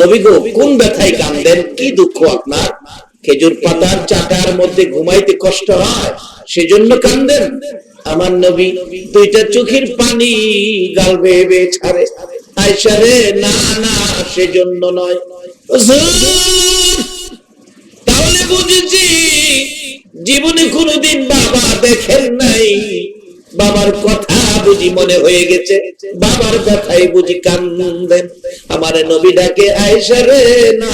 নবী গো কোন ব্যথায় কান্দেন কি দুঃখ আপনার? খেজুর পাতার মধ্যে ঘুমাইতে কষ্ট হয়, সেজন্য কান্দেন আমার নবী দুইটা চোখের পানি গাল বেয়ে বেয়ে ছাড়ে। আয়সা রে, না না, সেজন্য নয়। তাহলে বুঝেছি, জীবনে কোনোদিন বাবা দেখেন নাই। বাবার কথা বুঝি মনে হয়ে গেছে। বাবার কথাই বুঝি কান্দেন। আমার নবী ডাকে আয়সা রে, না,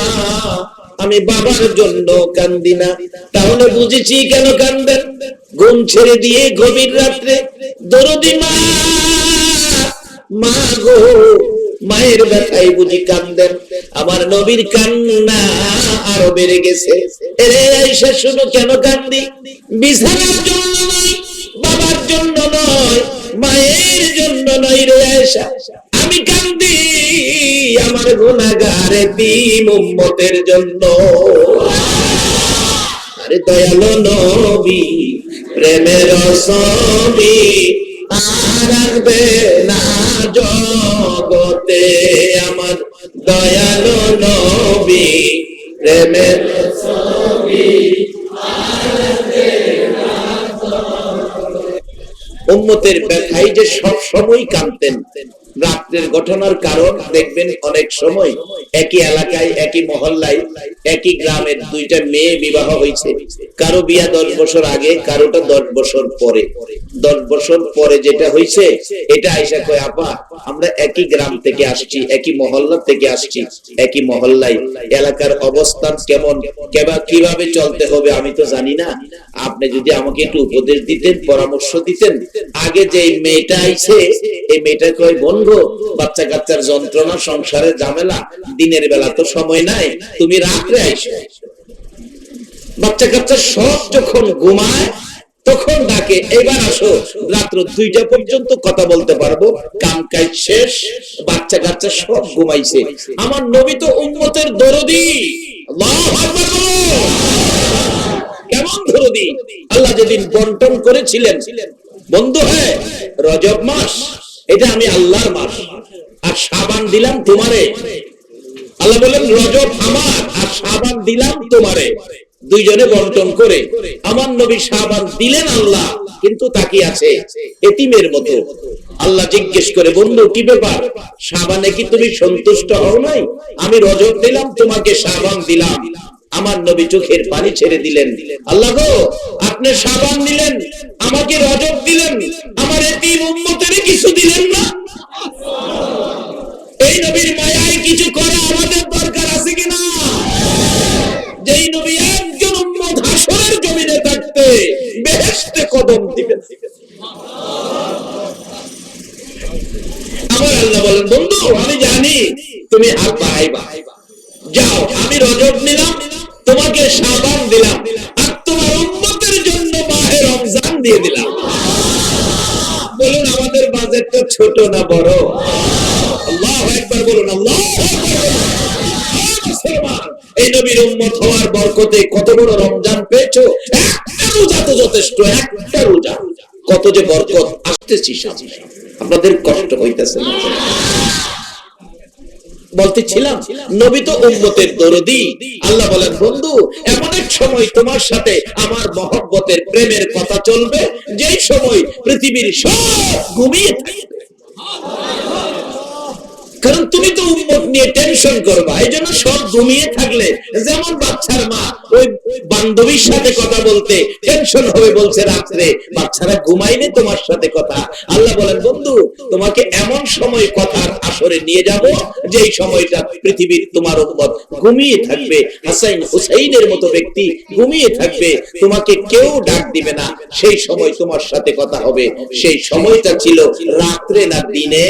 আমি বাবার জন্য কান্দি না। তাহলে বুঝেছি কেন কান্দেন? ঘুম ছেড়ে দিয়ে গভীর রাত্রে দরদি মা মা গো, মায়ের ব্যথায় বুঝি কান্দেন। আমার নবীর কান্না আরও বেড়ে গেছে। এরে আইসা শুনো কেন কান্দি? বিছানার জন্য নয় বাবার জন্য নয়, মায়ের জন্য নয় রে আয়েশা। আমি কান্দি আমার গুনাহগারে দিন উম্মতের জন্য। আরে দয়ালো নবী, প্রেমের ছবি আর রাখবে না জগতে আমার দয়ালো নবী, প্রেমের উম্মতের ব্যথায় যে সব সময় কাঁদতেন। রাত্রের ঘটনার কারণ দেখবেন অনেক সময় একই এলাকায়, একই মহল্লায়, একই গ্রামের দুইটা মেয়ে বিবাহ হয়েছে। কারও বিয়া দশ বছর আগে, কারোটা দশ বছর পরে। দশ বছর পরে যেটা হয়েছে এটা আইসা কয়, আপা, আমরা একই গ্রাম থেকে আসছি, একই মহল্লা থেকে আসছি, একই মহল্লায়। এলাকার অবস্থান কেমন? কেবা, কীভাবে চলতে হবে আমি তো জানি না। আপনি যদি আমাকে একটু উপদেশ দিতেন, পরামর্শ দিতেন। আগে যে মেয়েটা আইছে, এই মেয়েটা কয়, বন্ধু বাচ্চা কাচ্চার যন্ত্রণা, সংসারে ঝামেলা, দিনের বেলা তো সময় নাই, তুমি রাত্রে আইসো। বাচ্চা কাচ্চা সব যখন ঘুমায়, তখন ডাকে, এবার আসো, রাত্র দুইটা পর্যন্ত কথা বলতে পারব, কাম কাজ শেষ, বাচ্চা কাচ্চা সব ঘুমাইছে। আমার নবী তো উম্মতের দরদি। কেমন দরদি? আল্লাহ যেদিন বন্টন করেছিলেন, বন্ধু হ্যাঁ রজব মাস, এটা আমি আল্লাহর মাস, আর সাবান দিলাম তোমারে। আল্লাহ বলেন রজব আমার, আর সাবান দিলাম তোমারে। দুইজনে বন্টন করে। আমার নবী সাবান দিলেন আল্লাহ, কিন্তু তাকি আছে? এতিমের মতো। আল্লাহ জিজ্ঞেস করে, বন্ধু, কি ব্যাপার? সাবানে কি তুমি সন্তুষ্ট হও নাই? আমি রজব দিলাম, তোমাকে সাবান দিলাম। আমার নবী চোখের পানি ছেড়ে দিলেন। আল্লাহ গো, আপনি সাবান দিলেন, আমাকে রজব দিলেন, আমার এতিম উম্মতের কিছু দিলেন না? এই নবীর মায়ায় কিছু করা আমাদের বেহেশতে কদম দিবেন আমার আল্লাহ বলেন বন্ধু আমি জানি তুমি বাড়াইবা যাও, আমি রজব নিলাম, তোমাকে সাবান দিলাম, আর তোমার জন্য মাহে রমজান দিয়ে দিলাম। বলুন, আমাদের বাজেটটা ছোট না বড়? আল্লাহ একবার বলুন, আল্লাহ এই নবীর উম্মত হওয়ার বরকতে কত বড় রমজান যথেষ্ট একটা রোজা। কত যে বরকত আসতেছি আপনাদের কষ্ট হইতেছে না। বলতেছিলাম, নবী তো উম্মতের দরদি। আল্লাহ বলেন, বন্ধু, এমন এক সময় তোমার সাথে আমার মহব্বতের প্রেমের কথা চলবে, যেই সময় পৃথিবীর সব ঘুমিয়ে থাকবে। কারণ তুমি তো উম্মত নিয়ে টেনশন করবা। এই জন্য সব ঘুমিয়ে থাকলে যেমন বাচ্চার মা ওই বান্ধবীর সাথে কথা বলতে টেনশন হবে, বলছে, রাত্রে বাচ্চারা ঘুমাইলে তোমার সাথে কথা। আল্লাহ বলেন, বন্ধু, তোমাকে এমন সময় কথার আসরে নিয়ে যাব যেই সময়টা পৃথিবীর তোমার উম্মত ঘুমিয়ে থাকবে। হাসাইন হুসাইনের মতো ব্যক্তি ঘুমিয়ে থাকবে, তোমাকে কেউ ডাক দিবে না। সেই সময় তোমার সাথে কথা হবে। সেই সময়টা ছিল রাত্রে না দিনে?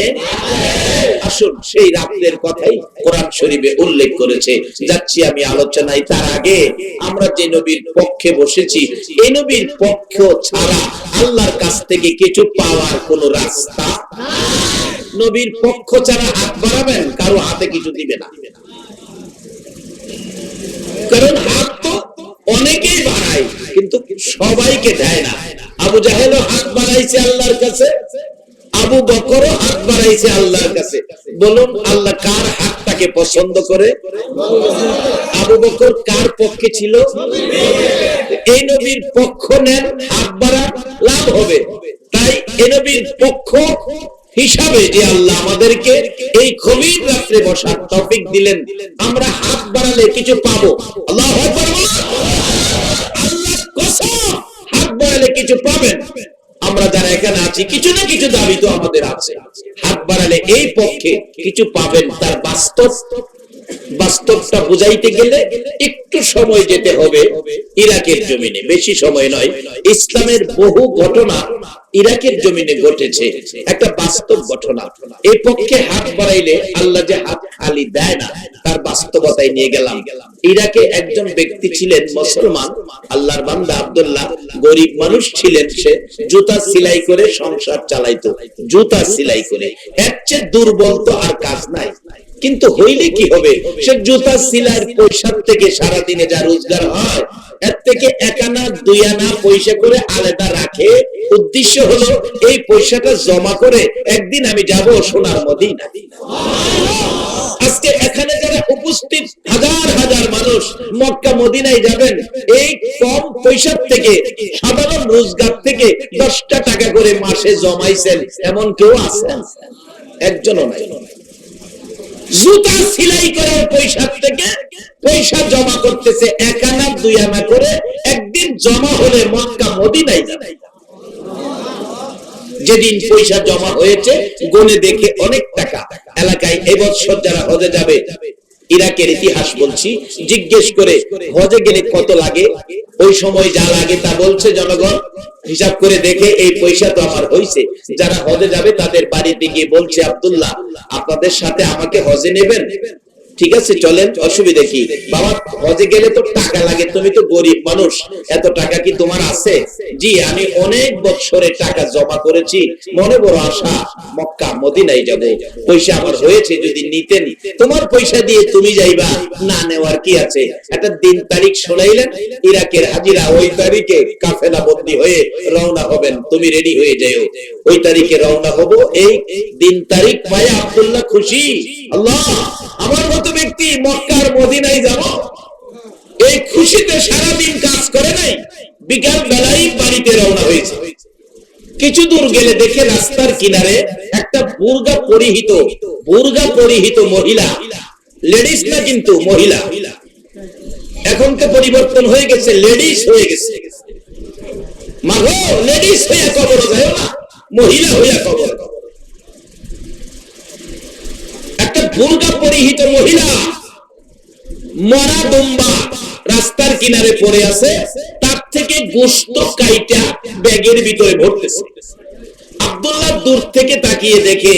আসুন সেই রাত্রের কথাই কোরআন শরীফে উল্লেখ করেছে। যাচ্ছি আমি আলোচনায়। তার আগে আমরা যে নবীর পক্ষে বসেছি এই নবীর পক্ষ ছাড়া আল্লাহর কাছ থেকে কিছু পাওয়ার কোন রাস্তা নবীর পক্ষ ছাড়া হাত বাড়াবেন, কারও হাতে কিছু দিবে না। কারণ হাত তো অনেকেই বাড়ায়, কিন্তু সবাইকে দেয় না। আবু জাহেলও হাত বাড়াইছে আল্লাহর কাছে, আবু বকরও বাড়াইছে আল্লাহর কাছে। বলুন, আল্লাহ কার হাতটাকে পছন্দ করে? আবু বকর কার পক্ষে ছিল? এই নবীর পক্ষ নেন, হাত বাড়া লাভ হবে। তাই এ নবীর পক্ষ হিসাবে যে আল্লাহ আমাদেরকে এই গভীর রাত্রে বসার টপিক দিলেন, আমরা হাত বাড়ালে কিছু পাবো। আল্লাহ আল্লাহ কসম, হাত বাড়ালে কিছু পাবেন। আমরা যারা এখানে আছি, কিছু না কিছু দাবি তো আমাদের আছে। হাত বাড়ালে এই পক্ষে কিছু পাবেন, তার বাস্তব বাস্তবটা বুঝাইতে গেলে একটু সময় যেতে হবে ইরাকের জমিনে। বেশি সময় নয়। ইসলামের বহু ঘটনা ইরাকের জমিনে ঘটেছে। একটা বাস্তব ঘটনা। এই পক্ষে হাত বাড়াইলে আল্লাহ যে হাত খালি দেয় না, তার বাস্তবতায় নিয়ে গেলাম। ইরাকে একজন ব্যক্তি ছিলেন মুসলমান। আল্লাহর বান্দা আব্দুল্লাহ। গরিব মানুষ ছিলেন সে। জুতা সেলাই করে সংসার চালাইতো। জুতা সেলাই করে। এর চেয়ে দুর্বল তো আর কাজ নাই। কিন্তু হইলে কি হবে? সে জুতা সিলাইয়ের পয়সার থেকে সারা দিনে যা রোজগার হয়, এর থেকে এক আনা, দুই আনা পয়সা করে আলাদা রাখে। উদ্দেশ্য হলো, এই পয়সাটা জমা করে একদিন আমি যাব সোনার মদিনা আজকে এখানে যারা উপস্থিত, হাজার হাজার মানুষ মক্কা মদিনায় যাবেন, এই কম পয়সার থেকে, সাধারণ রোজগার থেকে দশটা টাকা করে মাসে জমাইছেন, এমন কেউ আছেন একজনও নাই। জুতা সেলাই করার পয়সা থেকে পয়সা জমা করতেছে এক আনা, দুই আনা করে। একদিন জমা হলে মক্কা, মদিনায় যাবে। যেদিন পয়সা জমা হয়েছে, গনে দেখে অনেক টাকা। এলাকায় এবছর যারা হজে যাবে, ইরাকের ইতিহাস বলছি, জিজ্ঞেস করে হজে গেলে কত লাগে? ওই সময় যা লাগে তা বলছে জনগণ। হিসাব করে দেখে এই পয়সা তো আমার হয়েছে যারা হজে যাবে তাদের বাড়িতে গিয়ে বলছে, আব্দুল্লাহ, আপনাদের সাথে আমাকে হজে নেবেন? ঠিক আছে, চলেন, অসুবিধা কি? বাবা, হজে গেলে তো টাকা লাগে, তুমি তো গরিব মানুষ। এত টাকা কি তোমার আছে? জি, আমি অনেক বছরে টাকা জমা করেছি। মনে বড় আশা, মক্কা, মদিনায় যাব। পয়সা আমার হয়েছে যদি নিতেন তোমার পয়সা দিয়ে তুমি যাইবা, না নেওয়ার কি আছে? একটা দিন তারিখ শোনাইলেন, ইরাকের হাজিরা ওই তারিখে কাফেলা বন্দি হয়ে রওনা হবেন। তুমি রেডি হয়ে যাও ওই তারিখে রওনা হব, এই দিন তারিখ পায় আব্দুল্লাহ খুশি। আল্লাহ, আমার মতো ব্যক্তি মক্কার মদিনায় যাব, এই খুশিতে সারাদিন কাজ করে নাই বিকাল বেলায় বাড়িতে রওনা হয়েছে। কিছু দূর গেলে দেখে রাস্তার কিনারে একটা বুর্গা পরিহিত বুর্গা পরিহিত মহিলা, লেডিস না কিন্তু মহিলা। এখন তো পরিবর্তন হয়ে গেছে, লেডিস হয়ে গেছে। মাগো লেডিস হইয়া কবর যায় না, মহিলা হইয়া কবর। বুর্গা পরিহিত মহিলা। মরা দুম্বা রাস্তার কিনারে পড়ে আছে, তার থেকে গোস্ত কাইটা ব্যাগের ভিতরে ভরতেছে। আব্দুল্লাহ দূর থেকে তাকিয়ে দেখে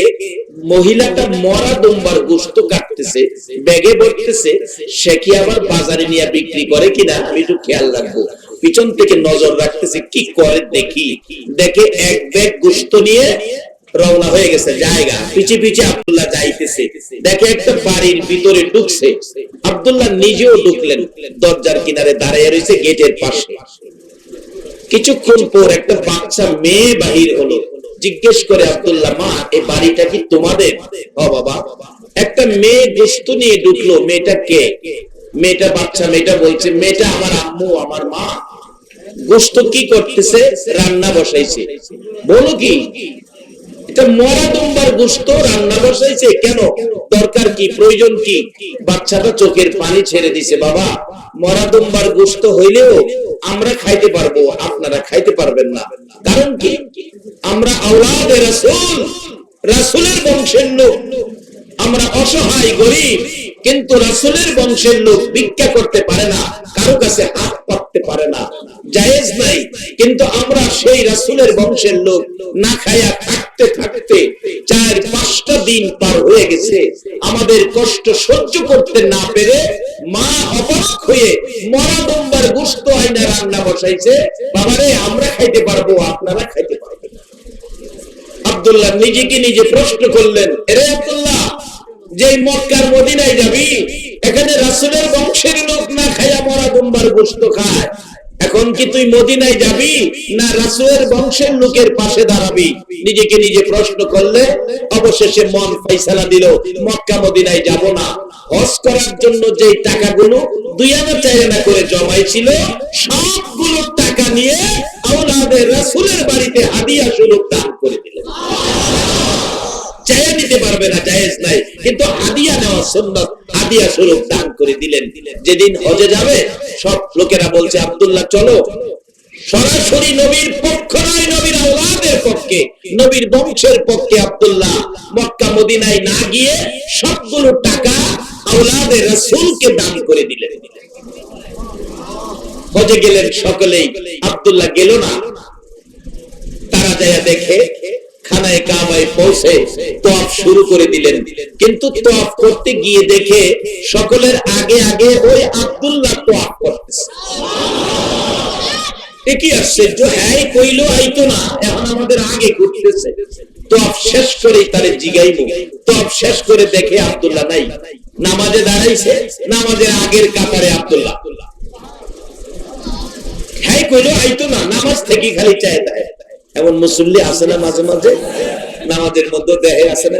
মহিলাটা মরা দুম্বার গোস্ত কাটতেছে, ব্যাগে ভরতেছে, সে কি আবার বাজারে নিয়ে বিক্রি করে কিনা আমি একটু খেয়াল রাখব। পিছন থেকে নজর রাখতেছে, কি করে দেখি? দেখে এক ব্যাগ গোস্ত নিয়ে রওনা হয়ে গেছে, জায়গা। পিছে পিছে আব্দুল্লাহ যাইতেছে। দেখে একটা বাড়ির ভিতরে ঢুকছে। আব্দুল্লাহ নিজেও ঢুকলেন, দরজার কিনারে দাঁড়িয়ে রয়েছে গেটের পাশে। কিছুক্ষণ পর একটা বাচ্চা মেয়ে বাহির হলো। জিজ্ঞেস করে আব্দুল্লাহ, মা এই বাড়িটা কি তোমাদের? বাবা। একটা মেয়ে গোস্ত নিয়ে ঢুকলো, মেয়েটা কে? মেয়েটা বাচ্চা, মেয়েটা বলছে, মেয়েটা আমার আম্মু, আমার মা। গোস্ত কি করতেছে? রান্না বসাইছে। বলো কি? গোস্ত রান্না বসাইছে। কেন? দরকার কি? প্রয়োজন কি? বাচ্চাটা চোখের পানি ছেড়ে দিছে, বাবা। গোস্ত হইলেও আমরা খাইতে পারব, আপনারা খাইতে পারবেন না। কারণ কি? আমরা রাসূল, রাসূলের বংশের লোক। আমরা অসহায়, গরিব, কিন্তু রাসুলের বংশের লোক ভিক্ষা করতে পারে না, কারও কাছে হাত পাততে পারে না। জায়েজ নাই। কিন্তু আমরা সেই রাসূলের বংশের লোক না খায়া থাকতে থাকতে চার পাঁচটা দিন পার হয়ে গেছে। আমাদের কষ্ট সহ্য করতে না পেরে মা অবাক হয়ে মরা দম্বার গুস্ত আইনা রান্না বসাইছে, বাবারে, আমরা খাইতে পারব, আপনারা খাইতে পারবেন। আব্দুল্লাহ নিজেকে নিজে প্রশ্ন করলেন, এরে আব্দুল্লাহ যে মক্কার মদিনায় যাবি, এখানে রাসূলের বংশের লোক না খায়া মরা দুম্বার গোস্ত খায়? এখন কি তুই মদিনায় যাবি না রাসূলের বংশের লোকের পাশে দাঁড়াবি? নিজেকে নিজে প্রশ্ন করলে অবশেষে মন ফয়সালা দিল, মক্কা মদিনায় যাব না। হজ করার জন্য যে টাকাগুলো দুই চার আনা করে জমাইছিল, সবগুলো টাকা নিয়ে আওলাদের রাসূলের বাড়িতে হাদিয়া স্বরূপ দান করে দিলেন চাইয়া নিতে পারবে না, জায়েজ নাই। কিন্তু হাদিয়া নেওয়া সুন্নত, হাদিয়া স্বরূপ দান করে দিলেন। যেদিন হজে যাবে, সব লোকেরা বলছে, আব্দুল্লাহ, চলো। সরাসরি নবীর পক্ষ নয়, নবীর আওলাদের পক্ষে, নবীর বংশের পক্ষে আব্দুল্লাহ। মক্কা, মদিনায় না গিয়ে সবগুলো টাকা আওলাদের রাসূলকে দান করে দিলেন। হজে গেলেন সকলেই। আব্দুল্লাহ গেল না। তারা যায় দেখে খানায় কাবায় পৌঁছে তোয়াফ শুরু করে দিলেন। কিন্তু তোয়াফ করতে গিয়ে দেখে সকলের আগে আগে ওই আব্দুল্লাহ তোয়াফ করতেছে। আশ্চর্য হ্যাঁ কইলো আইতো না, এখন আমাদের আগে ঘুরতেছে। শেষ করে তারে জিগাইবো। শেষ করে দেখে আব্দুল্লাহ নাই। নামাজে দাঁড়াইছে, নামাজের আগের কাতারে আব্দুল্লাহ। হ্যাঁ কইলো আইতো না, নামাজ থেকে খালি চায় দেয় এমন মুসল্লি আছে না মাঝে মাঝে? নামাজের মধ্যে দেহে আছে না?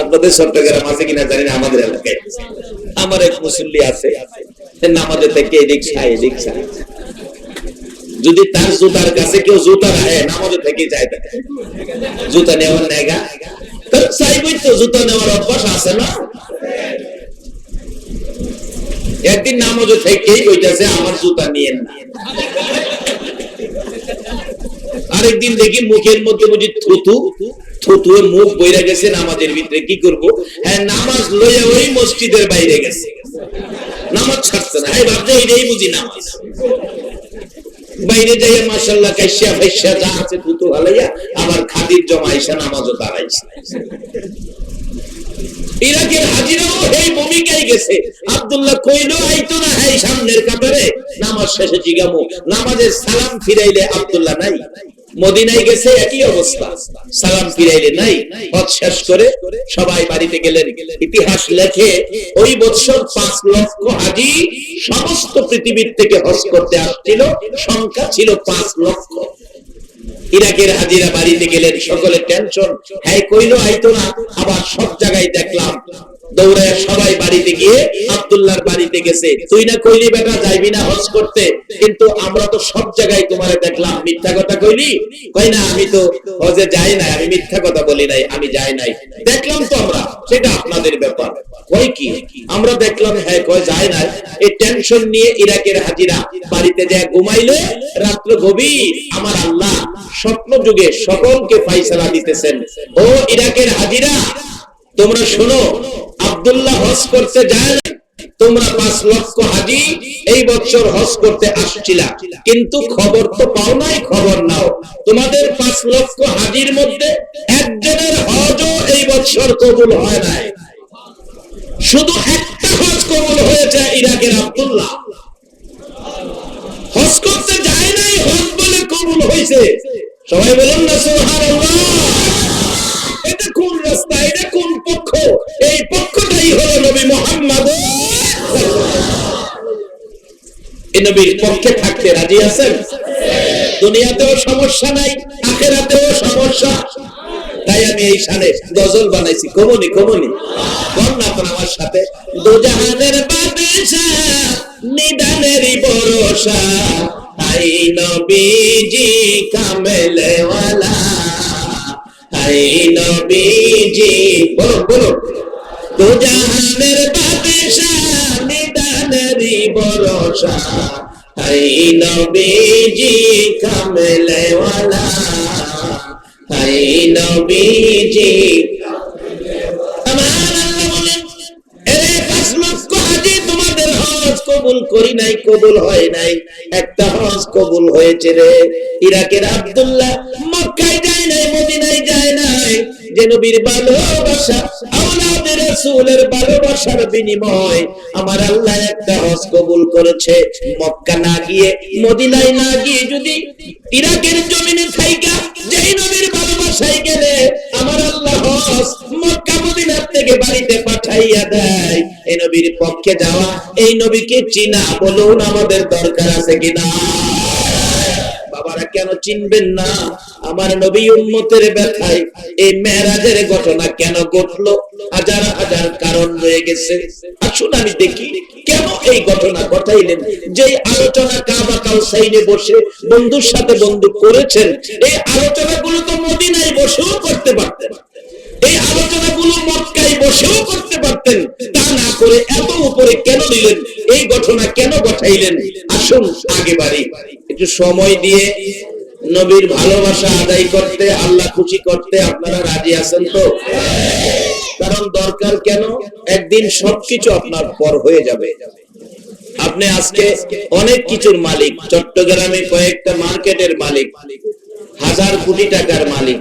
আপনাদের চট্টগ্রাম আছে কিনা জানি না, আমাদের এলাকায়। আমার এক মুসল্লি আছে নামাজে থেকে এদিক ছায় এদিক ছায় যদি তার জুতার কাছে কেউ জুতা রাখে, নামাজে থেকে যায় থাকে জুতা নেওয়ার তার চাইবই তো জুতা নেওয়ার অভ্যাস আছে না? একদিন নামাজে থেকেই বইতেছে, আমার জুতা নিয়ে না। আরেকদিন দেখি মুখের মধ্যে বুঝি থুতু থুতু মুখ বইরা গেছে নামাজের ভিতরে, কি করব? হ্যাঁ নামাজ লইয়া ওই মসজিদের বাইরে গেছে। নামাজ ছাড়ছে না। হ্যাঁ ভাবছে এটাই বুঝি নামাজ। বাইরে যাইয়া মাশাল্লাহ কাইসা ফাইসা যা আছে থুতু হালাইয়া আবার খাদির জমা আইসা নামাজও দাঁড়াইছে ইরাকের হাজিরাও এই ভূমিকায় গেছে। আব্দুল্লাহ কইলো, আইতো না, এই সামনের কাতারে নামাজ শেষে জিগামু। নামাজের সালাম ফিরাইলে আব্দুল্লাহ নাই। মদিনায় গেছে, একই অবস্থা। সালাম ফিরাইলে নাই, হজ শেষ করে সবাই বাড়িতে গেলেন। ইতিহাস লেখে, ওই বছর পাঁচ লক্ষ হাজি সমস্ত পৃথিবীর থেকে হজ করতে আসছিল, সংখ্যা ছিল পাঁচ লক্ষ। ইরাকের হাজিরা বাড়িতে গেলেন, সকলে টেনশন হ্যাঁ কইলো, আইতো না, আবার সব জায়গায় দেখলাম দৌড়ায় সবাই বাড়িতে গিয়ে আব্দুল্লাহর বাড়িতে গেছে। তুই না কইলি, বেটা, যাইবি না হজ করতে। কিন্তু আমরা তো সব জায়গায় তোমারে দেখলাম, মিথ্যা কথা কইলি? কই না, আমি তো হজে যাই নাই, আমি মিথ্যা কথা বলি নাই, আমি যাই নাই। দেখলাম তো আমরা, সেটা আপনাদের ব্যাপার। কই কি? আমরা দেখলাম হ্যাঁ কয় যায় না এই টেনশন নিয়ে ইরাকের হাজিরা বাড়িতে যায় ঘুমাইলে, রাত্র গভীর। আমার আল্লাহ স্বপ্ন যুগে সকলকে ফাইসালা দিতেছেন। ও ইরাকের হাজিরা তোমরা শোনো, আব্দুল্লাহ হজ করতে যায় তোমরা পাঁচ লক্ষ হাজি এই বছর হজ করতে আসছিলা। কিন্তু খবর তো পাও নাই, খবর নাও। তোমাদের পাঁচ লক্ষ হাজির মধ্যে একজনের হজও এই বছর কবুল হয় নাই। শুধু একটা হজ কবুল হয়েছে ইরাকের আবদুল্লাহ। হজ করতে যায় নাই, হজ বলে কবুল হয়েছে সবাই বলুন না, সুবহানাল্লাহ। এটা কোন রাস্তা? এটা কোন পক্ষ? এই পক্ষটাই হলো নবী মোহাম্মদ। তাই আমি এই সালে গজল বানাইছি, কমনি কমনি। আমার সাথে। দুজাহানের বাদশা নিদানেরই ভরসা। আই নবীজি কামেলেওয়ালা। আই নবীজি বলো বলো দুজাহানের বাদশা নিদানেরই ভরসা। আই নবীজি কামেলেওয়ালা। আই নবীজি কবুল করি নাই, কবুল হয় নাই। একটা হজ কবুল হয়েছে রে। ইরাকের আব্দুল্লাহ মক্কায় যায় নাই, মদিনায় যায় নাই। যে নবীর ভালোবাসা আওলাদের রাসূলের ভালোবাসার বিনিময় আমার আল্লাহ একটা হজ কবুল করেছে। মক্কা না গিয়ে, মদিনায় না গিয়ে যদি ইরাকের জমিনে থাইকা, যেই নবীর ভালোবাসা সাইকেলে আমার আল্লাহ হজ মক্কা মদিনার থেকে বাড়িতে পাঠাইয়া দেয়। এই নবীর পক্ষে যাওয়া, এই নবীকে চিনা বলুন আমাদের দরকার আছে কিনা? বাবারা কেন চিনবেন না? আমার নবী উম্মতের ব্যথায় এই মেরাজের ঘটনা কেন ঘটলো? হাজার হাজার কারণ রয়ে গেছে। আসুন আমি দেখি কেন এই ঘটনা ঘটাইলেন? যে আলোচনা কাবা কাউসাইনে বসে বন্ধুর সাথে বন্ধু করেছেন, এই আলোচনাগুলো তো মদিনায় বসেও করতে পারতেন। এই আলোচনাগুলো মক্কায় বসেও করতে পারতেন। তা না করে এত উপরে কেন দিলেন এই ঘটনা কেন ঘটাইলেন? আসুন আগে বাড়ি। একটু সময় দিয়ে নবীর ভালোবাসা আদায় করতে, আল্লাহ খুশি করতে আপনারা রাজি আছেন তো? কারণ দরকার কেন? একদিন সবকিছু আপনার পর হয়ে যাবে। আপনি আজকে অনেক কিছুর মালিক, চট্টগ্রামে কয়েকটা মার্কেটের মালিক, হাজার কোটি টাকার মালিক,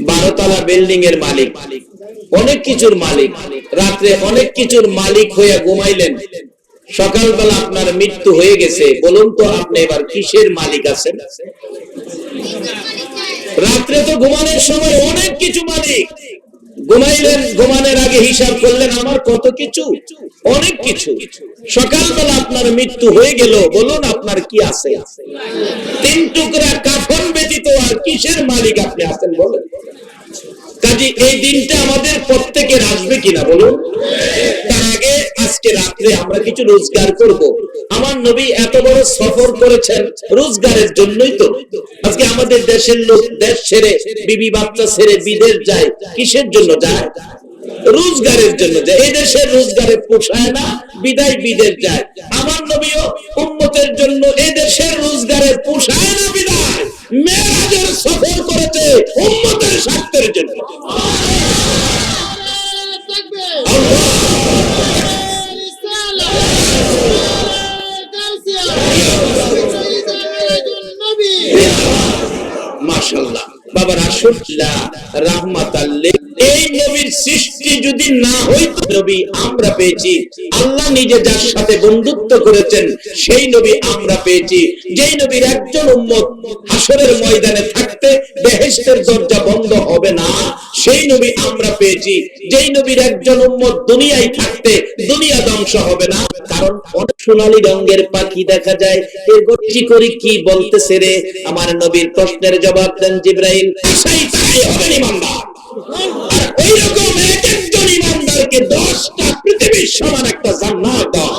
বারোতলা বিল্ডিং এর মালিক, অনেক কিছুর মালিক, রাত্রে অনেক কিছুর মালিক হয়ে ঘুমাইলেন। সকালবেলা আপনার মৃত্যু হয়ে গেছে, বলুন তো আপনি এবার কিসের মালিক আছেন? রাত্রে তো ঘুমানোর সময় অনেক কিছু মালিক। ঘুমাইলেন, ঘুমানোর আগে হিসাব করলেন, আমার কত কিছু? অনেক কিছু। সকালবেলা আপনার মৃত্যু হয়ে গেল, বলুন আপনার কি আছে? তিন টুকরা কাফন ব্যতীত আর কিসের মালিক আপনি আছেন, বলেন। কাজে এই দিনটা আমাদের প্রত্যেকের আসবে কিনা বলুন? তার আগে আজকে রাত্রে আমরা কিছু রোজগার করব। আমার নবী এত বড় সফর করেছেন রোজগারের জন্যই তো। আজকে আমাদের দেশের লোক দেশ ছেড়ে বিবি বাচ্চা ছেড়ে বিদেশ যায়, কিসের জন্য যায়? রোজগারের জন্য যায়। এই দেশের রোজগারে পোষায় না, বিদায় বিদেশ যায়। আমার নবীও উন্মতের জন্য এই দেশের রোজগারে পোষায় না বিদায়। মেরাজের সফর করেছে উন্মতের স্বার্থের জন্য। মাশাল্লাহ বাবা রাসূলুল্লাহ রাহমাতাল্লিল এই নবীর সৃষ্টি যদি না হইতো নবী, আমরা পেয়েছি। আল্লাহ নিজে যার সাথে বন্ধুত্ব করেছেন, সেই নবী আমরা পেয়েছি। যেই নবীর একজন উম্মত হাসরের ময়দানে থাকতে বেহেশতের দরজা বন্ধ হবে না, সেই নবী আমরা পেয়েছি। যেই নবীর একজন উম্মত দুনিয়ায় থাকতে দুনিয়া ধ্বংস হবে না, কারণ অনেক সোনালী রঙের পাখি দেখা যায়। এর গতি করি কি বলতেছে রে? আমার নবীর প্রশ্নের জবাব দেন জিব্রাইল। তাই হবেন ইমানদার। আর ওই রকম এক একজন ইমানদারকে দশটা পৃথিবীর সমান একটা জান্নাত দেওয়া।